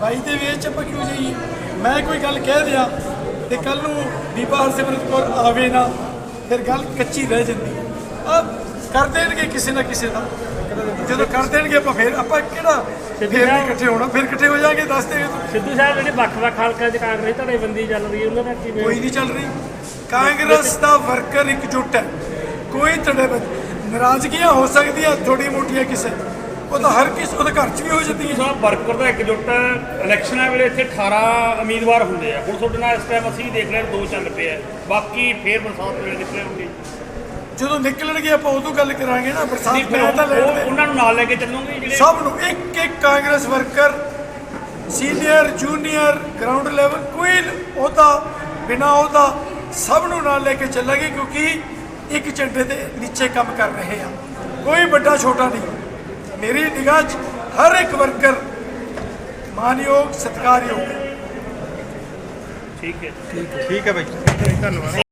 ਬਾਈ ਦੇ ਵੇਚ ਆਪਾਂ ਕਿਉਂ ਜਾਈਏ? ਮੈਂ ਕੋਈ ਗੱਲ ਕਹਿ ਦਿਆਂ ਤੇ ਕੱਲ ਨੂੰ ਬੀਬਾ ਹਰਸਿਮਰਤ ਕੌਰ ਆਵੇ ਨਾ ਫਿਰ ਗੱਲ ਕੱਚੀ ਰਹਿ ਜਾਂਦੀ ਹੈ। ਆ ਕਰ ਦੇਣਗੇ ਕਿਸੇ ਨਾ ਕਿਸੇ ਦਾ। ਜਦੋਂ ਕਰ ਦੇਣਗੇ ਆਪਾਂ ਫਿਰ ਆਪਾਂ ਕਿਹੜਾ ਫਿਰ ਨਹੀਂ ਇਕੱਠੇ ਹੋਣਾ ਫਿਰ ਇਕੱਠੇ ਹੋ ਜਾਾਂਗੇ ਦੱਸ ਦੇ ਸਿੱਧੂ ਸਾਹਿਬ ਜਿਹੜੇ ਵੱਖ-ਵੱਖ ਹਲਕਿਆਂ 'ਚ ਕਾਂਗਰਸ ਧੜੇਬੰਦੀ ਚੱਲ ਰਹੀ ਹੈ ਉਹਨਾਂ ਦਾ ਕਿਵੇਂ? ਕੋਈ ਨਹੀਂ ਚੱਲ ਰਹੀ। ਕਾਂਗਰਸ ਦਾ ਵਰਕਰ ਇਕਜੁੱਟ ਹੈ। ਕੋਈ ਤੜੇ ਨਾਰਾਜ਼ਗੀਆਂ ਹੋ ਸਕਦੀਆਂ ਥੋੜੀ ਮੋਟੀਆਂ ਕਿਸੇ ਉਹ ਤਾਂ ਹਰ ਕਿਸ ਉਹਦੇ ਘਰ 'ਚ ਵੀ ਹੋ ਜਾਂਦੀਆਂ ਸਾਹਿਬ ਵਰਕਰ ਦਾ ਇਕਜੁੱਟ ਇਲੈਕਸ਼ਨਾਂ ਵੇਲੇ ਇੱਥੇ 18 ਉਮੀਦਵਾਰ ਹੁੰਦੇ ਆ। ਹੁਣ ਤੁਹਾਡੇ ਨਾਲ ਇਸ ਟਾਈਮ ਅਸੀਂ ਦੇਖ ਰਹੇ ਹਾਂ ਦੋ ਚੱਲ ਪਏ ਆ। ਬਾਕੀ ਫੇਰ ਬਰਸਾਤ ਵੇਲੇ ਨਿਕਲੇ ਹੋਣਗੇ। ਜਦੋਂ ਨਿਕਲਣਗੇ ਆਪਾਂ ਉਦੋਂ ਗੱਲ ਕਰਾਂਗੇ ਨਾ ਬਰਸਾਤ ਮੈਂ ਤਾਂ ਲੈਣ ਦੇ। ਉਹਨਾਂ ਨੂੰ ਨਾਲ ਲੈ ਕੇ ਚੱਲੂਗੇ ਜਿਹੜੇ ਸਭ ਨੂੰ ਇੱਕ ਇੱਕ Congress worker senior junior ground level ਕੋਈ ਉਹਦਾ ਬਿਨਾ ਉਹਦਾ ਸਭ ਨੂੰ ਨਾਲ ਲੈ ਕੇ ਚੱਲਾਂਗੇ ਕਿਉਂਕਿ ਇੱਕ ਝੰਡੇ ਦੇ ਨੀਚੇ ਕੰਮ ਕਰ ਰਹੇ ਆ। ਕੋਈ ਵੱਡਾ ਛੋਟਾ ਨਹੀਂ। ਮੇਰੀ ਨਿਗਾਹ 'ਚ ਹਰ ਇੱਕ ਵਰਕਰ ਮਾਨਯੋਗ ਸਤਿਕਾਰਯੋਗ ਹੈ। ਠੀਕ ਹੈ ਠੀਕ ਹੈ। ਬਾਈ ਧੰਨਵਾਦ।